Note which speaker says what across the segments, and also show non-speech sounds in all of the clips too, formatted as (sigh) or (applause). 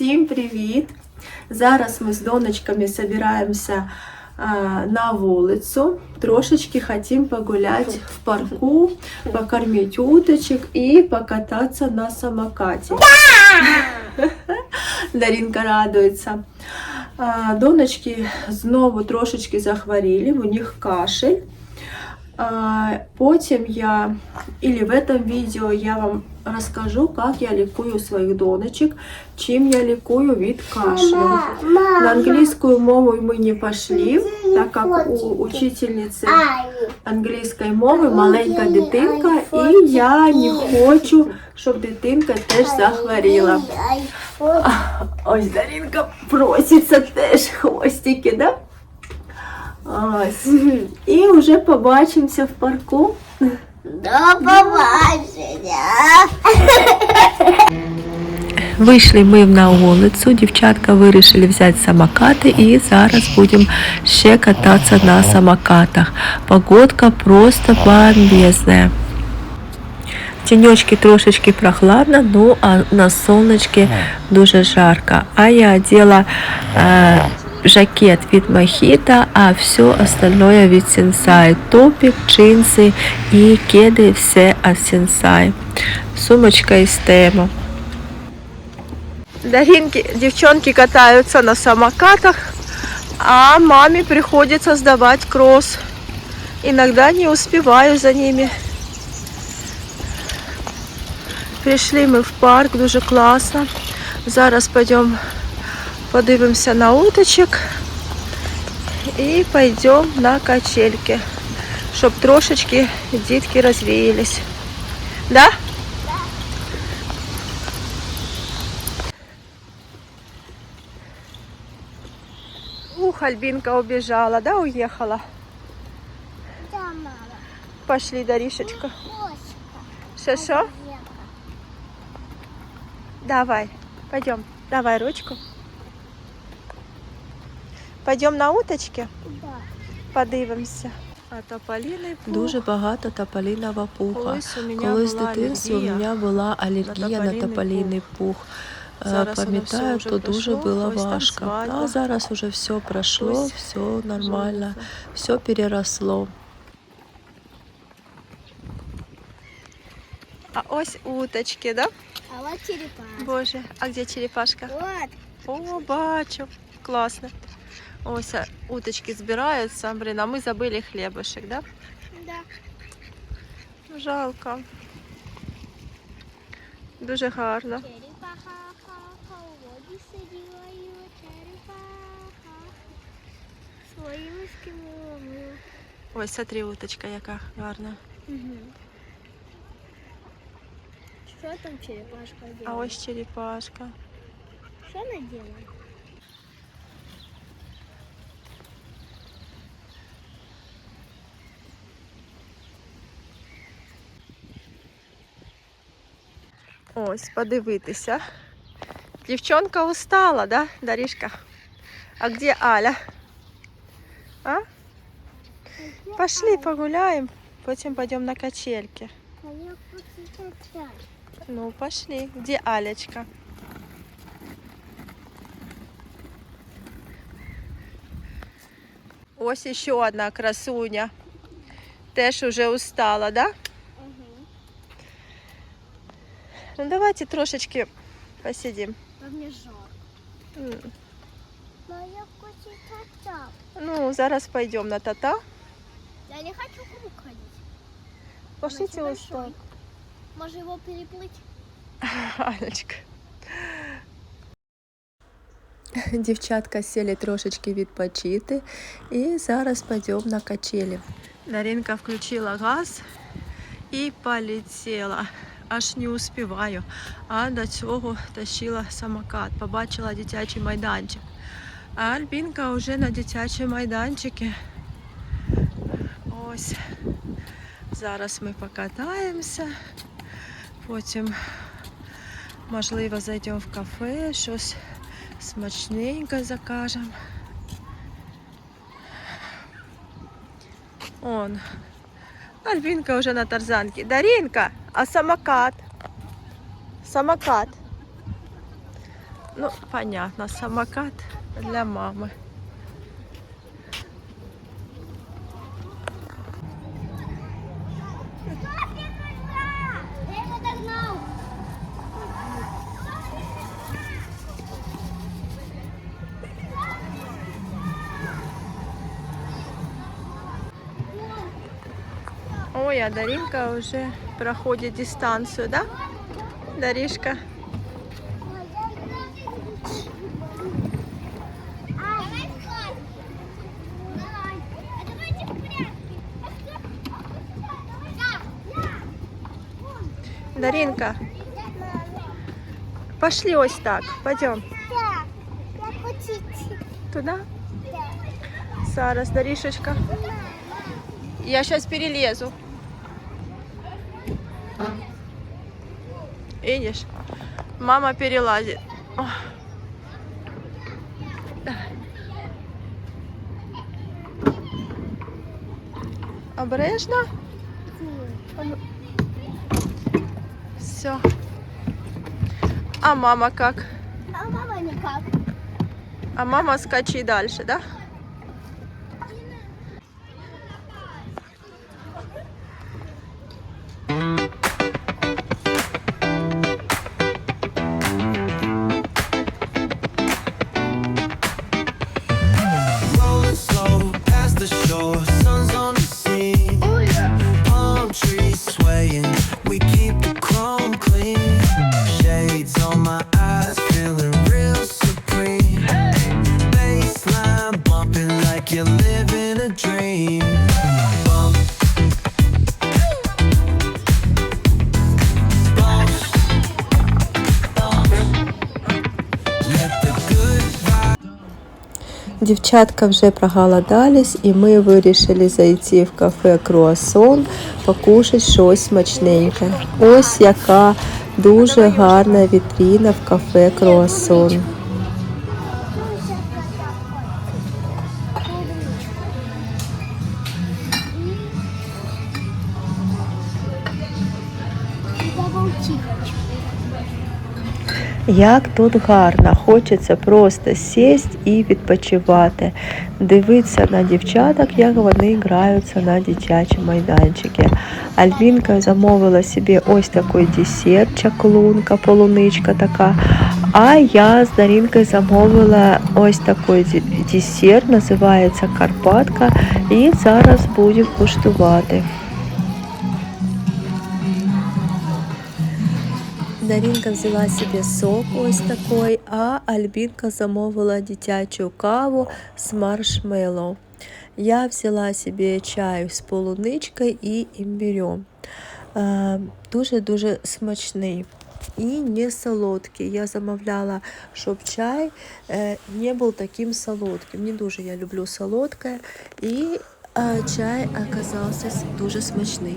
Speaker 1: Всім привіт! Зараз ми з донечками збираємося а, на вулицю. Трошечки хотим погулять в парку, покормить уточек и покататься на самокате. Даринка радується. А, Донечки знову трошечки захворіли, у них кашель. А, Потім я, или в этом видео я вам розкажу, як я лікую своїх донечок, чим я лікую від кашлю. На английскую мову мы не пошли, так как у учительницы англійської мови маленька дитинка, і я не хочу, щоб дитинка теж захворіла. (laughs) Ось Даринка проситься теж хвостики, да? Ось. (laughs) І вже побачимося в парку.
Speaker 2: До побачення.
Speaker 1: Вийшли ми на вулицю, дівчатка вирішили взяти самокати і зараз будемо ще кататися на самокатах. Погодка просто бомбезная. Тенечки трошечки прохладно, ну а на сонечки дуже жарко. А я одела е, жакет від Мохито, а все остальное від Сенсай. Топик, джинсы и кеды все от Сенсай. Сумочка из Тему. Даринки, девчонки катаются на самокатах, а маме приходится сдавать кросс. Иногда не успеваю за ними. Прийшли ми в парк, дуже класно. Зараз пойдем подивимося на уточок і пойдем на качельки, щоб трошечки дітки розвіялись. Да? Ух, Альбинка убежала, да, уехала?
Speaker 2: Да, мама.
Speaker 1: Пошли, Даришечка.
Speaker 2: Кошка.
Speaker 1: Шо-шо? Давай, пойдем. Давай ручку. Пойдем на уточки,
Speaker 2: Да.
Speaker 1: подивимося. А тополіний пух.
Speaker 3: Дуже багато тополіного пуха.
Speaker 1: Колись у мене
Speaker 3: Колись в
Speaker 1: була
Speaker 3: дитинстві у
Speaker 1: алергія.
Speaker 3: мене була алергія на
Speaker 1: тополіний
Speaker 3: тополіний пух. Е,
Speaker 1: Зараз воно
Speaker 3: Пам'ятаю,
Speaker 1: все
Speaker 3: то
Speaker 1: вже
Speaker 3: дуже
Speaker 1: пройшло,
Speaker 3: було
Speaker 1: ось там
Speaker 3: важко.
Speaker 1: свадьба.
Speaker 3: А зараз уже все пройшло,
Speaker 1: Ось
Speaker 3: все нормально,
Speaker 1: Жовтий.
Speaker 3: все переросло.
Speaker 1: А ось уточки, да?
Speaker 2: А вот черепаха.
Speaker 1: Боже, а де черепашка?
Speaker 2: Вот.
Speaker 1: О, бачу. Класно. Ось а, уточки збираються, блін, а ми забили хлібушек, да?
Speaker 2: Да.
Speaker 1: Жалко. Дуже гарно.
Speaker 2: Черепаха, ха-ха, у воді сиділа і черепаха. Своїми скимами.
Speaker 1: Ось смотри, уточка яка гарна.
Speaker 2: Що там черепашка делает?
Speaker 1: А ось черепашка.
Speaker 2: Що вона делает?
Speaker 1: Ось, подивитися. Дівчонка устала, да, Дарішка? А где Аля? А? Пошли погуляем, потім пойдем на качельки.
Speaker 2: А я хочу качать.
Speaker 1: Ну, пошли. Где Алечка? Ось еще одна красуня. Теж уже устала, да? Ну давайте трошечки посидим.
Speaker 2: А мне жарко.
Speaker 1: М,
Speaker 2: Но я хочу качать.
Speaker 1: Ну, зараз пойдем на тата.
Speaker 2: Я не хочу круг ходить.
Speaker 1: Пошлите
Speaker 2: Значит,
Speaker 1: ось так.
Speaker 2: большой. Может его переплыть? (laughs)
Speaker 1: Алечка.
Speaker 3: Дівчатка сіли трошечки відпочити і зараз підемо на качелі.
Speaker 1: Даринка включила газ і полетіла. Аж не успіваю. А до цього тащила самокат. Побачила дитячий майданчик. А Альбінка вже на дитячому майданчику. Ось. Зараз ми покатаємося. Потім, можливо, зайдемо в кафе, щось смачненьке закажемо. Он. Альбинка уже на тарзанке. Даринка, а самокат? Самокат. Ну, понятно, самокат для мамы. А Даринка уже проходит дистанцию, да? Даришка? Даринка, пошли ось так, пойдем туда. Зараз, Даришечка. Я сейчас перелезу. Видишь? Мама перелазит. Обережно. Все. А мама как?
Speaker 2: А мама никак.
Speaker 1: А мама скачи дальше, да? Дівчатка вже проголодались, і ми вирішили зайти в кафе Круасон, покушати щось смачненьке. Ось яка дуже гарна вітріна в кафе Круасон. Як тут гарно, хочеться просто сісти і відпочивати, дивитися на дівчаток, як вони граються на дитячому майданчику. Альбінка замовила собі ось такий десерт, чаклунка, полуничка така. А я з Дарінкою замовила ось такий десерт, називається Карпатка, і зараз будемо куштувати. Дарінка взяла собі сок ось такий, а Альбінка замовила дитячу каву з маршмеллоу. Я взяла собі чай з полуничкою і імбирем. Е, Дуже-дуже смачний і не солодкий. Я замовляла, щоб чай е, не був таким солодким. Не дуже я люблю солодке, і е, чай оказався с- дуже смачний.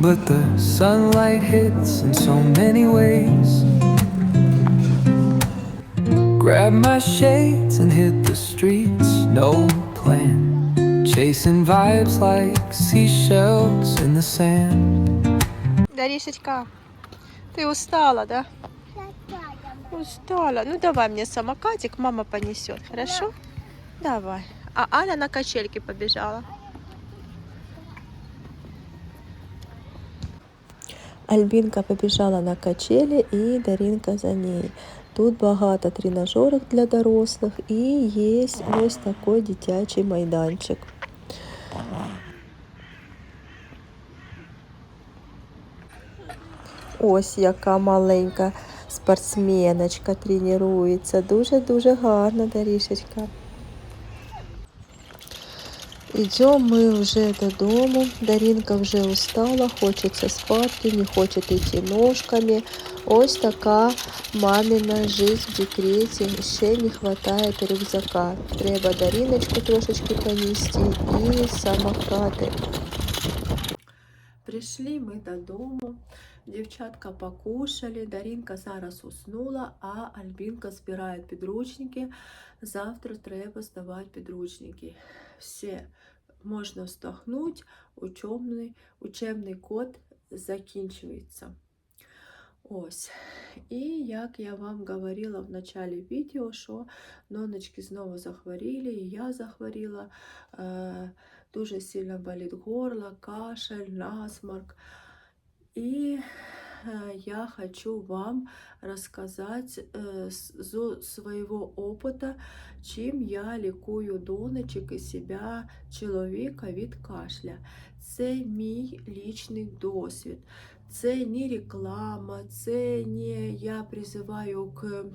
Speaker 4: But the sunlight hits in so many ways. Grab my shades and hit the streets, no plan. Chasing vibes like seashells in the sand.
Speaker 1: Даришечка, ты устала, да? Устала. Ну давай мне самокатик, мама понесет, хорошо? Давай. А Аля на качельке побежала. Альбінка побіжала на качелі і Дарінка за нею. Тут багато тренажерів для дорослих і є ось такий дитячий майданчик. Ось яка маленька спортсменочка тренується. Дуже-дуже гарна Дарішечка. Йдемо ми вже додому. Дарінка вже устала, хочеться спати, не хоче йти ножками. Ось така мамина жизнь в декреті. Ще не вистачає рюкзака. Треба Даріночку трошечки понести і самокати. Прийшли ми додому. Дівчатка покушали, Дарінка зараз уснула, а Альбінка збирає підручники. Завтра треба здавати підручники. Все, можна вздохнути, учебний, учебний код закінчується. Ось. І як я вам говорила в началі відео, що ноночки знову захворіли, і я захворіла. Е, дуже сильно болить горло, кашель, насморк. І э, я хочу вам рассказать э, с зо своего опыта, чим я лікую донечок і себе чоловіка від кашля. Це мій лічний досвід. Це не реклама, це не я призиваю к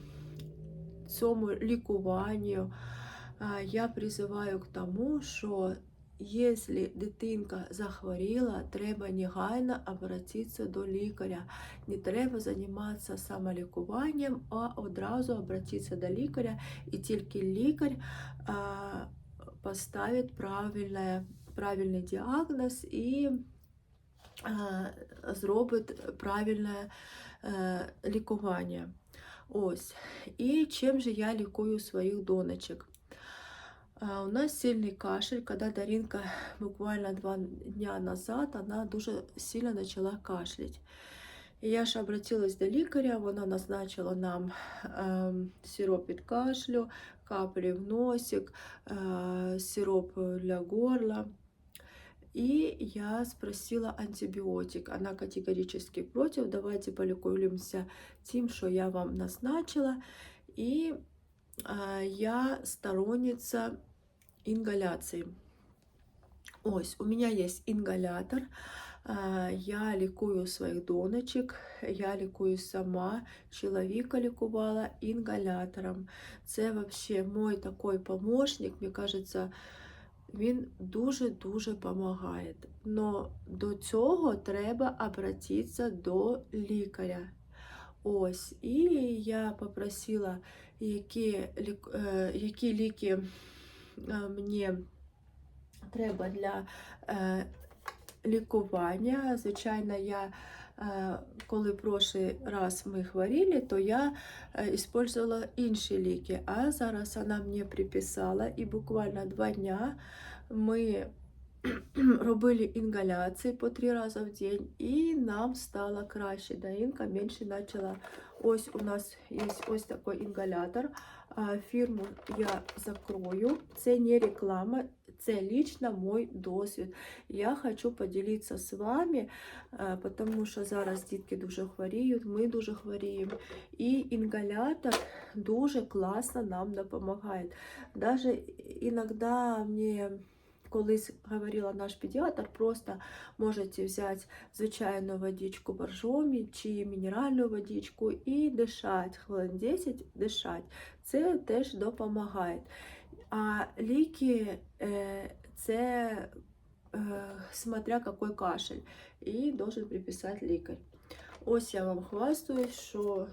Speaker 1: цьому лікуванню. А, Я призиваю к тому, що Якщо дитинка захворіла, треба негайно обратитися до лікаря. Не треба займатися самолікуванням, а одразу обратитися до лікаря, і тільки лікар а, поставить правильне, правильний діагноз і а, зробить правильне а, лікування. Ось. І чим же я лікую своїх донечок? А, У нас сильный кашель, когда Даринка (laughs) буквально два дня назад, она дуже сильно начала кашлять. І я ж обратилась до лікаря, вона назначила нам е, сироп від кашлю, каплі в носик, е, сироп для горла. И я спросила антибиотик. Она категорически против. Давайте полікуємося тим, що я вам назначила. И е, я сторонница ингаляции. Ось, у меня есть ингалятор. Е, Я лікую своїх донечок, я лікую сама, чоловіка лікувала інгалятором. Це вообще мой такой помощник, мені кажется, він дуже-дуже допомагає. Но до цього треба обратитися до лікаря. Ось, і я попросила, які, е, які ліки е, мені треба для е, лікування. Звичайно, я, коли прошлий раз ми хворіли, то я е, інші ліки. А зараз вона мені приписала, і буквально два дня ми (clears throat) робили інгаляції по три рази в день, і нам стало краще. Даринка менше почала. Ось у нас є ось такий інгалятор. А, Фірму я закрою. Це не реклама, це лично мой досвід. Я хочу поділитися з вами, е, тому що зараз дітки дуже хворіють, ми дуже хворіємо. І інгалятор дуже класно нам допомагає. Даже іноді мені колись говорила наш педіатр, просто можете взяти звичайну водичку боржомі чи мінеральну водичку і дишати, хвилин 10 дишати. Це теж допомагає. А ліки е, це е, смотря какой кашель, і должен приписати лікар. Ось я вам хвастаюсь, що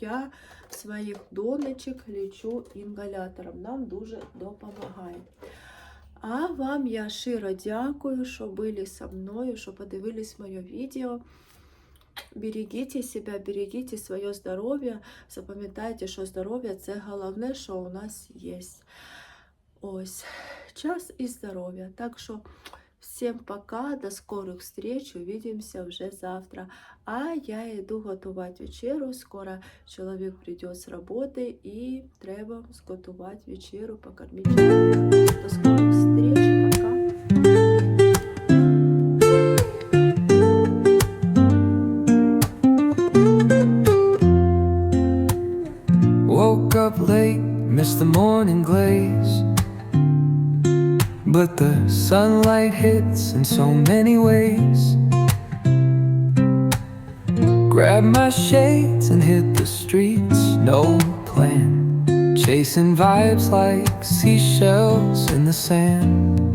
Speaker 1: я своїх донечок лічу інгалятором. Нам дуже допомагає. А вам я широ дякую, що були со мною, що подивились моє відео. Берегите себя, берегите своє здоров'я. Запам'ятайте, що здоров'я це головне, що у нас є. Ось, час і здоров'я. Так що всім пока, до скорих встреч, увидимся вже завтра. А я йду готувати вечерю. Скоро чоловік прийде з роботи і треба зготувати вечерю, покормити.
Speaker 4: The sunlight hits in so many ways. Grab my shades and hit the streets, no plan. Chasing vibes like seashells in the sand.